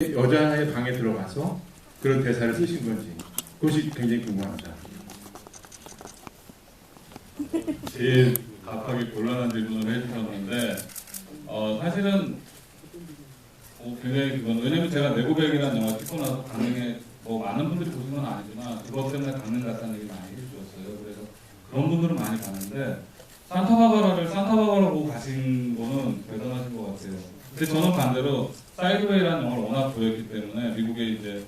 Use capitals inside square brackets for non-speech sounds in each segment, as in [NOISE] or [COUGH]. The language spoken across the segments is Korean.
여자의 방에 들어가서 그런 대사를 쓰신 건지 그것이 굉장히 궁금합니다. 제일 답하기 곤란한 질문을 해주셨는데 어, 사실은 뭐 굉장히 그건 왜냐면 제가 내고백이라는 영화 찍고 나서 강릉에 뭐 많은 분들이 보신 건 아니지만 그것 때문에 강릉 갔다는 얘기 많이 해주셨어요. 그래서 그런 분들은 많이 봤는데 산타바바라를 산타바바라 보고 가신 거는 대단하신 것 같아요. 근데 저는 반대로 사이드웨이라는 영화를 워낙 보였기 때문에 미국에 이제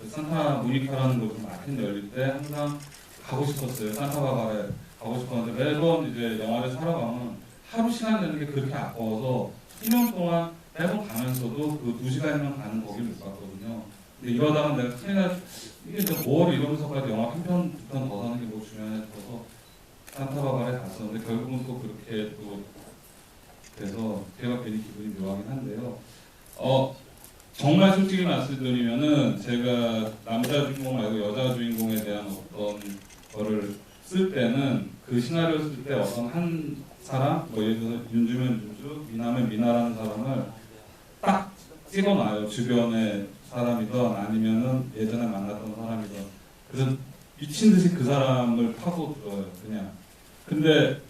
그 산타 모니카라는 곳이 마틴 열릴 때 항상 가고 싶었어요. 산타바바라에 가고 싶었는데 매번 이제 영화를 사러 가면 하루 시간 내는 게 그렇게 아까워서 1년 동안 매번 가면서도 그 두 시간이면 가는 거기를 못 갔거든요. 근데 이러다가 내가 큰일 날, 이게 이제 뭘 이러면서까지 영화 한 편, 두 편 더 사는 게 뭐 중요해 싶어서 산타바바라에 갔었는데 결국은 또 그렇게 또 돼서 제가 괜히 기분이 묘하긴 한데요. 어, 정말 솔직히 말씀드리면은 제가 남자 주인공 말고 여자 주인공에 대한 어떤 거를 쓸 때는 그 시나리오 쓸 때 어떤 한 사람, 뭐 예를 들어서 윤주면 윤주, 미나면 미나라는 사람을 딱 찍어놔요. 주변의 사람이든 아니면은 예전에 만났던 사람이든. 그래서 미친 듯이 그 사람을 파고 들어요. 그냥. 근데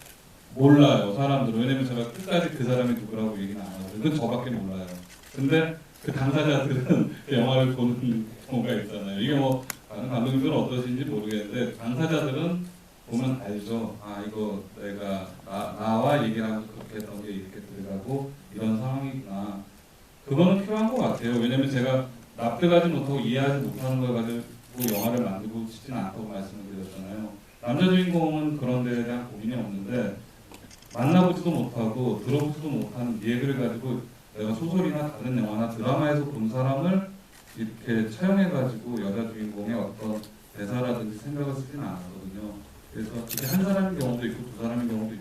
몰라요. 사람들은. 왜냐면 제가 끝까지 그 사람이 누구라고 얘기는 안 하거든요. 그건 저밖에 몰라요. 근데 그 당사자들은 [LAUGHS] 그 영화를 보는 경우가 있잖아요. 이게 뭐 다른 감독님들은 어떠신지 모르겠는데 당사자들은 보면 알죠. 아 이거 내가 나, 나와 얘기를 하면서 그렇게 했던 게 이렇게 들어가고 이런 상황이구나. 그거는 필요한 것 같아요. 왜냐면 제가 납득하지 못하고 이해하지 못하는 걸 가지고 영화를 만들고 싶지는 않다고 말씀을 드렸잖아요. 남자 주인공은 그런 데에 대한 고민이 없는데 만나보지도 못하고 들어보지도 못하는 얘기를 가지고 내가 소설이나 다른 영화나 드라마에서 본 사람을 이렇게 차용해가지고 여자 주인공의 어떤 대사라든지 생각을 쓰지는 않았거든요. 그래서 그게 한 사람인 경우도 있고 두 사람인 경우도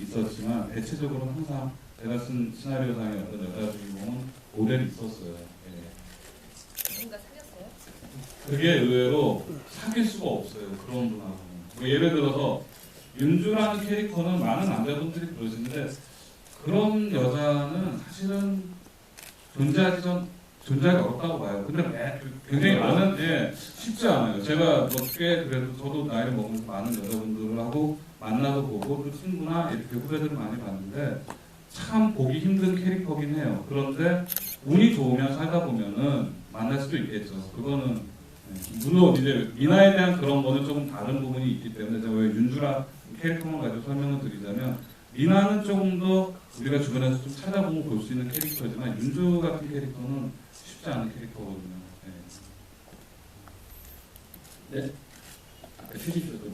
있었지만 대체적으로는 항상 제가 쓴 시나리오상의 어떤 여자 주인공은 모델이 있었어요. 예. 사귀었어요? 그게 의외로 사귈 수가 없어요. 그런 분하고는. 뭐 예를 들어서 윤주라는 캐릭터는 많은 남자분들이 그러시는데 그런 여자는 사실은 존재하기 전 존재하기 어렵다고 봐요. 근데 매- 굉장히 많은 예, 쉽지 않아요. 제가 뭐꽤 그래도 저도 나이를 먹으면서 많은 여자분들하고 만나도 보고 또 친구나 이렇게 후배들을 많이 봤는데 참 보기 힘든 캐릭터긴 해요. 그런데 운이 좋으면 살다 보면은 만날 수도 있겠죠. 그거는 네. 물론 이제 미나에 대한 그런 거는 조금 다른 부분이 있기 때문에 제가 왜 윤주라 캐릭터만 가지고 설명을 드리자면 미나는 조금 더 우리가 주변에서 좀 찾아보면 볼수 있는 캐릭터지만 윤주 같은 캐릭터는 쉽지 않은 캐릭터거든요. 네. 아까 책임져도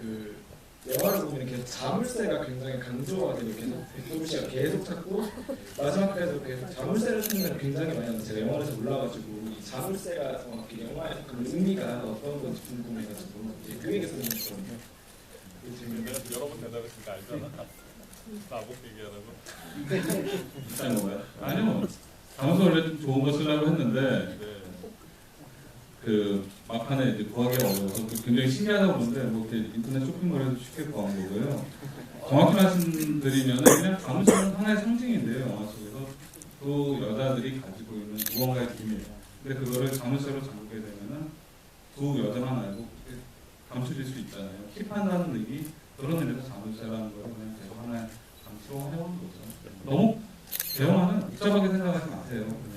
그 영화를 보면 계속 자물쇠가 굉장히 강조가 되고 계속 백도부 씨가 계속 찾고 마지막까지 계속 자물쇠를 찾는 걸 굉장히 많이 하는데 제가 영화에서 몰라가지고 이 자물쇠가 정확히 영화의 그 의미가 어떤 건지 궁금해가지고 이제 그 얘기 좀 했거든요. 그 질문. 여러 번 대답했으니까 알잖아. 나못 얘기하라고. [LAUGHS] 비싼 건가요? 아니요. 장소 원래 좀 좋은 거 쓰려고 했는데 네. 그 막판에 이제 구하기가 어려워서 그 굉장히 신기하다고 보는데 뭐 인터넷 쇼핑몰에서 쉽게 구한 거고요. 정확히 말씀드리면 그냥 가무처럼 하나의 상징인데요. 영화 속에서 또 여자들이 가지고 있는 무언가의 비밀. 근데 그거를 자물쇠로 잠그게 되면은 두 여자만 알고 감춰질 수 있잖아요. 킵한다는 의미 그런 의미에서 자물쇠라는 걸 그냥 계속 하나의 장치로 해오는 거죠. 너무 대화는 복잡하게 생각하지 마세요.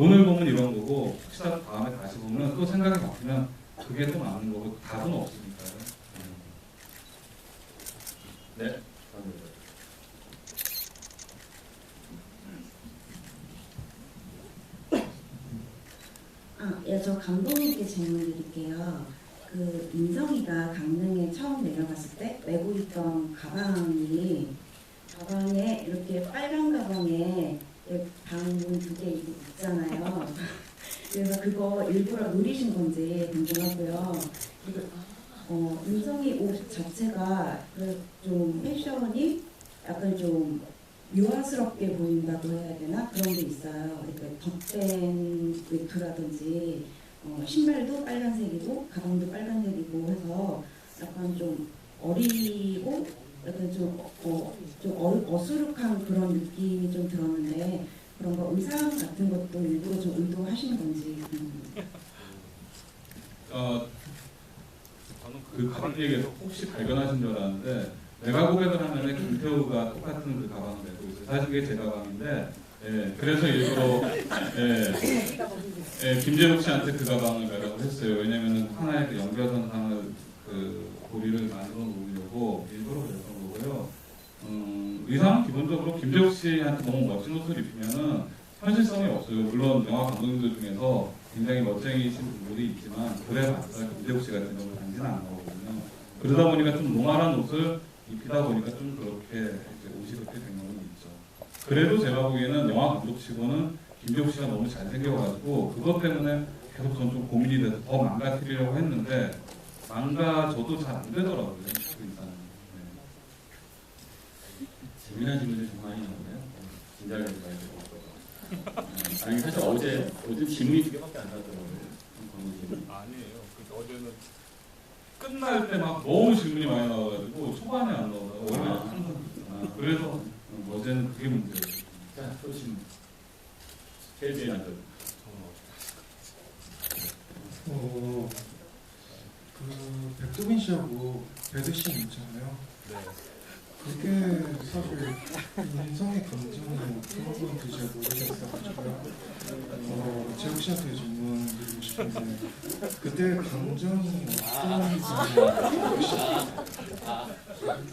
오늘 보면 이런 거고 혹시라도 다음에 다시 보면 또 생각이 바뀌면 그게 또 맞는 거고 답은 없으니까요. 네. 감사합니다. 아, 예, 저 감독님께 질문 드릴게요. 그 인성이가 강릉에 처음 내려갔을 때 메고 있던 가방이 가방에 이렇게 빨간 가방에 방문 두 개 있잖아요. 그래서 그거 일부러 노리신 건지 궁금하고요. 어, 인성이 옷 자체가 그좀 패션이 약간 좀 유아스럽게 보인다고 해야 되나 그런 게 있어요. 그러니까 덧댄 외투라든지 어, 신발도 빨간색이고 가방도 빨간색이고 해서 약간 좀 어리고 약간 좀, 어, 좀 어, 어수룩한 그런 느낌이 좀 들었는데 그런 거 의상 같은 것도 일부러 좀 의도하신 건지. 어, 그 가방 얘기에서 혹시 발견하신 줄 알았는데 내가 고백을 하면은 김태우가 똑같은 그 가방을 메고 있어요. 사실 그게 제 가방인데 예, 그래서 일부러 예, 예, 김재욱 씨한테 그 가방을 매라고 했어요. 왜냐면은 하나의 그 연결선상을 그 고리를 만들어 놓으려고 일부러 그랬던 거고요. 음, 의상은 기본적으로 김재욱 씨한테 너무 멋진 옷을 입히면은 현실성이 없어요. 물론 영화 감독님들 중에서 굉장히 멋쟁이신 분들이 있지만 그래봤자 김재욱 씨 같은 경우는 단지는 안 나오거든요. 그러다 보니까 좀 농활한 옷을 입히다 보니까 좀 그렇게 옷이 그렇게 된 경우는 있죠. 그래도 제가 보기에는 영화 감독치고는 김재욱 씨가 너무 잘생겨가지고 그것 때문에 계속 저는 좀 고민이 돼서 더 망가뜨리려고 했는데 망가져도 잘 안 되더라고요. 재미난 질문이 좀 많이 나오네요. 진지하게 봐야 되고. 어, 아니 사실 어제 어제 질문이 두 개밖에 안 나더라고요. 질문. 아니에요. 그 어제는 끝날 때 막 너무 질문이 많이 나와가지고 초반에 안 나오다가 원래 아. 항상 그렇구나. 그래서 어, 어제는 그게 문제예요. 자, 또 질문. 제일 제일 안전. 어, 그 백도빈 씨하고 배드 씨 있잖아요. 네. 그게 사실 인성의 어떤 건지 잘 모르겠어가지고요. 어, 재욱 씨한테 질문 드리고 싶은데 그때 감정이 어떤지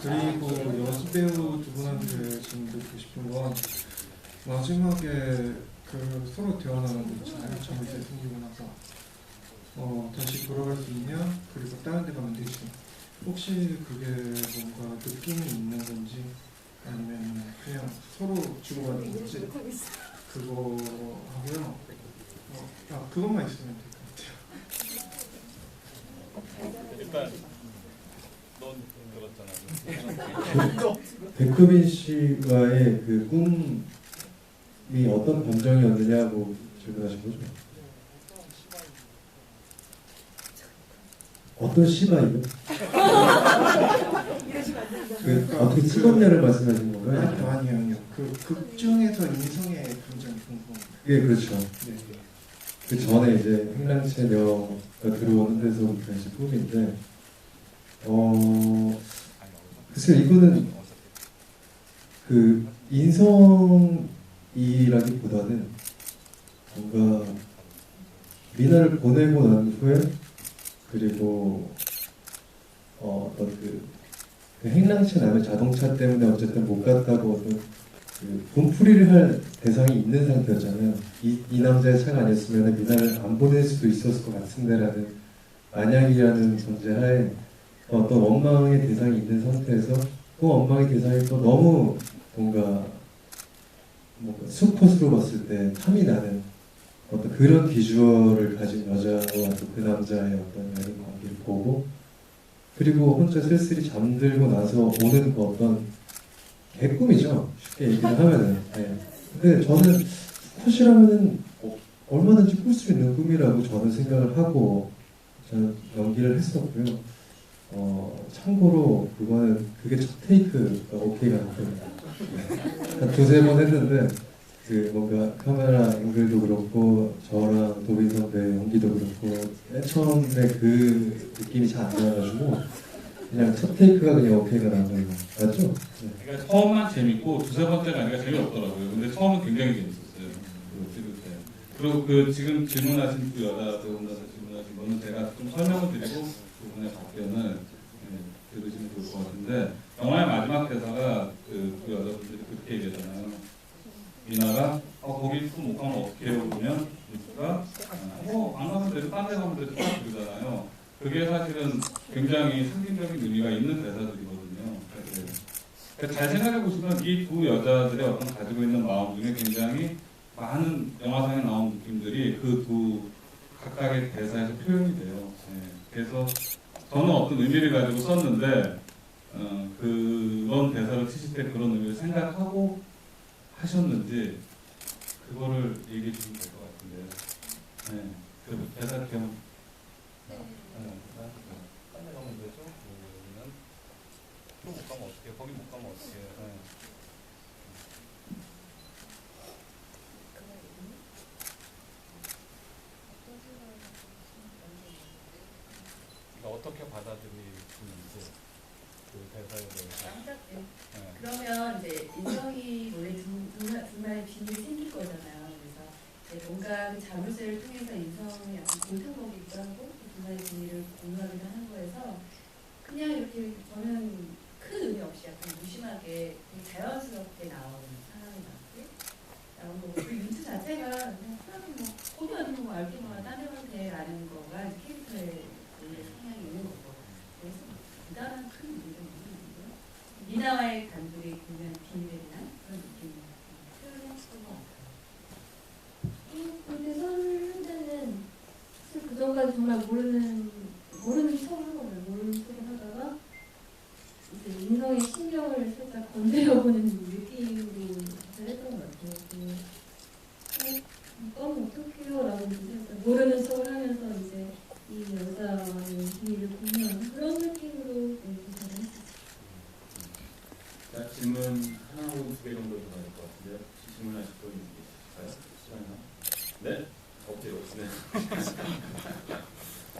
그리고 연습 배우 두 분한테 질문 드리고 싶은 건 마지막에 그 서로 대화하는 거 있잖아요. 때 생기고 나서 어, 다시 돌아갈 수 있냐? 그리고 다른 데 가면 되지. 혹시 그게 뭔가 느낌이 있는 건지 아니면 그냥 서로 주고받는 건지 그거 하고요. 어, 아 그것만 있으면 될 것 같아요. 일단 넌 그렇잖아. 백금인 [LAUGHS] 씨와의 그 꿈이 어떤 감정이었느냐고 질문하신 거죠? 어떤 시바이요? 그 어떻게 찍었냐를 말씀하신 건가요? 아니요 아니요 아니요. 그 극 중에서 인성의 감정이 궁금합니다. 예, 그렇죠. 네. 그 전에 이제 행랑채녀가 들어오는 데서부터 이제 꿈인데, 어, 글쎄요, 이거는 그 인성이라기보다는 뭔가 미나를 보내고 난 후에 그리고 어, 어떤 그, 그 행랑채 남의 자동차 때문에 어쨌든 못 갔다고 어떤 그 분풀이를 할 대상이 있는 상태였잖아요. 이, 이 남자의 차가 아니었으면 미나를 안 보낼 수도 있었을 것 같은데라는 만약이라는 전제하에 어떤 원망의 대상이 있는 상태에서 그 원망의 대상이 또 너무 뭔가 뭔가 수컷으로 봤을 때 탐이 나는 어떤 그런 비주얼을 가진 여자와 또그 남자의 어떤 관계를 보고 그리고 혼자 쓸쓸히 잠들고 나서 오는 그 어떤 개꿈이죠. 쉽게 얘기를 하면은. 예. 근데 저는 컷이라면은 어, 얼마든지 꿀 수 있는 꿈이라고 저는 생각을 하고 저는 연기를 했었고요. 어, 참고로 그거는 그게 첫 테이크가 오케이가 났거든요. 한 두세 번 했는데 그 뭔가 카메라 앵글도 그렇고 저랑 도빈 선배 연기도 그렇고 맨 처음에 그 느낌이 잘 안 나가지고 그냥 첫 테이크가 그냥 오케이가 난 거예요. 맞죠? 네. 그러니까 처음만 재밌고 두세 번째가 아니라 재미없더라고요. 근데 처음은 굉장히 재밌었어요. 그 찍을 때. 그리고 그 지금 질문하신 그 여자 배우분한테 질문하신 거는 제가 좀 설명을 드리고 그 분의 답변을 예, 들으시면 좋을 것 같은데 영화의 마지막 대사가 그, 그 여자분들이 그렇게 얘기하잖아요. 미나가 어, 거기 또못 가면 어떻게 해요? 그러면 누가 어, 안 가면 되죠. 딴데 가면 되죠. 딱 그러잖아요. 그게 사실은 굉장히 상징적인 의미가 있는 대사들이거든요. 네. 그러니까 잘 생각해 보시면 이 두 여자들의 어떤 가지고 있는 마음 중에 굉장히 많은 영화상에 나온 느낌들이 그 두 각각의 대사에서 표현이 돼요. 네. 그래서 저는 어떤 의미를 가지고 썼는데 어, 그런 대사를 치실 때 그런 의미를 생각하고 하셨는지 그거를 얘기해 주면 될 것 같은데요. 네. 그 배달 겸. 네. 네. 빨리 가면 되죠? 그러면. 또 가면 어떻게? 자연스럽게 나오는 사람이 같게 나온 거고 그 윤수 자체가 사람이 뭐 거기 아니면 뭐 알게 뭐딴데 가도 돼라는 거가 캐릭터의 성향이 있는 거고 그래서 대단한 큰 문제는 없는 거고요. 미나와의 단둘이 비밀에 대한 그런 느낌을 표현했던 것 같아요. 근데 사실 그 전까지 정말 모르는 모르는 척을 한 거예요. 모르는 척을 하다가 인성의 신경을 살짝 건드려보는 느낌으로 잘했던 것 같아요. 그, 어, 이건 어떡해요? 라고 이제 살짝 모르는 척을 하면서 이제 이 여자와의 비밀을 공유하는 그런 느낌으로 네, 잘했어요. 자, 질문 하나 혹은 두개 정도 더 될 것 같은데요. 혹시 질문하실 분 있으실까요? 시간이나? 네? 없대요. 네. 어,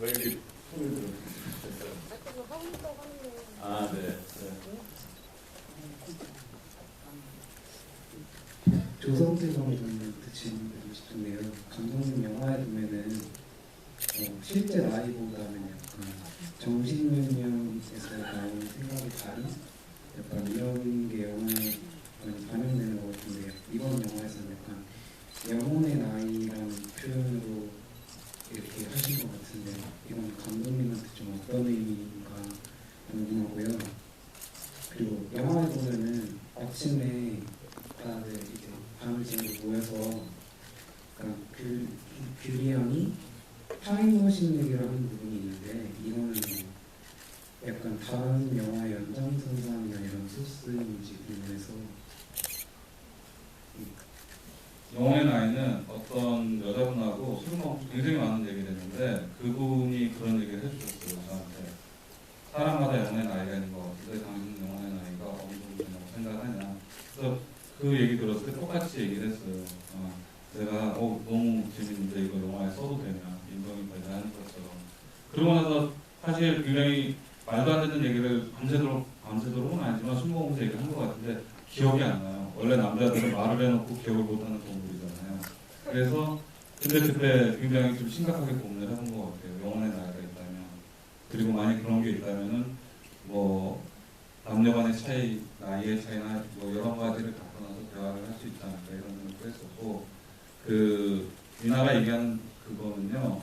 왜 이렇게 손을 들어주셨어요? 아, 네. 네. 조성재 감독님한테 질문드리고 싶은데요. 감독님 영화에 보면은 어, 실제 나이보다는 약간 정신면역에서 나오는 생각이 다른 약간 이런 게 영화에 많이 반영되는 것 같은데 이번 영화에서는 약간 영혼의 나이라는 표현으로 이렇게 하신 것 같은데 이건 감독님한테 좀 어떤 의미인가 궁금하고요. 그리고 영화에 보면은 아침에 다들 이제 밤을 지내고 모여서 약간 귤, 귤이 형이 타임머신 얘기를 하는 부분이 있는데 이거는 뭐 약간 다른 영화의 연장선상이나 이런 소스인지 궁금해서 영혼의 나이는 어떤 여자분하고 술 먹고 굉장히 많은 얘기를 했는데 그분이 그런 해주셨어요 저한테 사람마다 영혼의 나이가 있는 것 같은데 당신 영혼의 나이가 어느 정도 된다고 생각하냐 그래서 그 얘기 들었을 때 똑같이 얘기를 했어요 어, 내가 어, 너무 재밌는데 이거 영화에 써도 되냐 인정이 되냐 하는 것처럼 그러고 나서 사실 굉장히 말도 안 되는 얘기를 밤새도록 밤새도록은 아니지만 술 먹으면서 얘기를 한 것 같은데 기억이 안 나요. 원래 남자들은 말을 해놓고 기억을 못하는 동물이잖아요. 그래서 근데 그때 굉장히 좀 심각하게 고민을 해본 것 같아요. 영혼의 나이가 있다면 그리고 만약 그런 게 있다면은 뭐 남녀 간의 차이, 나이의 차이나 뭐 여러 가지를 나서 대화를 할수 않을까 이런 생각도 했었고 그 미나가 얘기하는 그거는요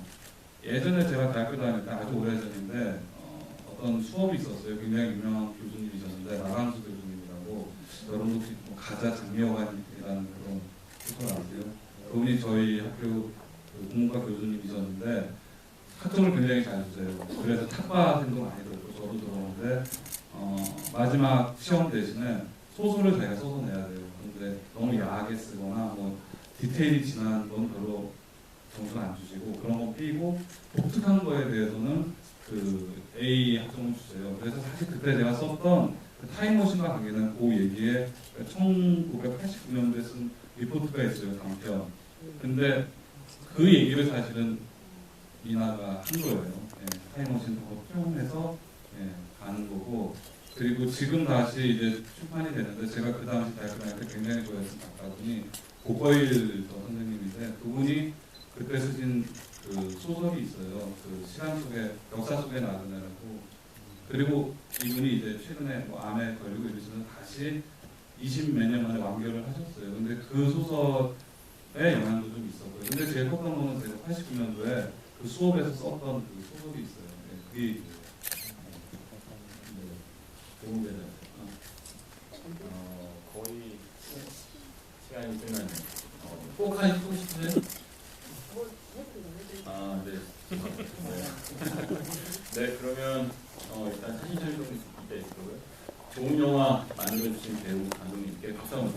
예전에 제가 대학교 다닐 때 아주 오래전인데 어, 어떤 수업이 있었어요. 굉장히 유명한 교수님이셨는데 나강수 교수님이라고 여러분도 혹시 뭐 가자 장미여관이라는 그런 교수를 아세요? 그분이 저희 학교 그 국문과 교수님이셨는데 학점을 굉장히 잘 주세요. 그래서 탁과생도 많이 들었고 저도 들었는데 어, 마지막 시험 대신에 소설을 자기가 써서 내야 돼요. 근데 너무 야하게 쓰거나 뭐 디테일이 진한 건 별로 점수를 안 주시고 그런 거 빼고 독특한 거에 대해서는 그 A 학점을 주세요. 그래서 사실 그때 제가 썼던 그 타임머신과 관계는 그 얘기에 1989년도에 쓴 리포트가 있어요, 강편. 근데 그 얘기를 사실은 미나가 한 거예요. 예, 타임머신 더 표현해서 예, 가는 거고 그리고 지금 다시 이제 출판이 되는데 제가 그 당시 대학교 때 굉장히 좋아했던 작가분이 고거일 저 선생님인데 그분이 그때 쓰신 그 소설이 있어요. 그 시간 속에 역사 속에 나그네라고 그리고 이분이 이제 최근에 뭐 암에 걸리고 이러시면 다시 20 몇 년 만에 완결을 하셨어요. 근데 그 소설의 영향도 좀 있었고요. 근데 제일 컸던 거는 제가 89년도에 그 수업에서 썼던 그 소설이 있어요. 네, 그 얘기예요. 네. 좋은 대답. 어, 거의 시간이 끝나네요. 어, 꼭 하시고 싶으세요? 아, 네. 네. [LAUGHS] 네, 그러면 어, 일단 사진 촬영 좀 이따 있고요. 좋은 영화 만들어주신 배우 감독님께 박수 한번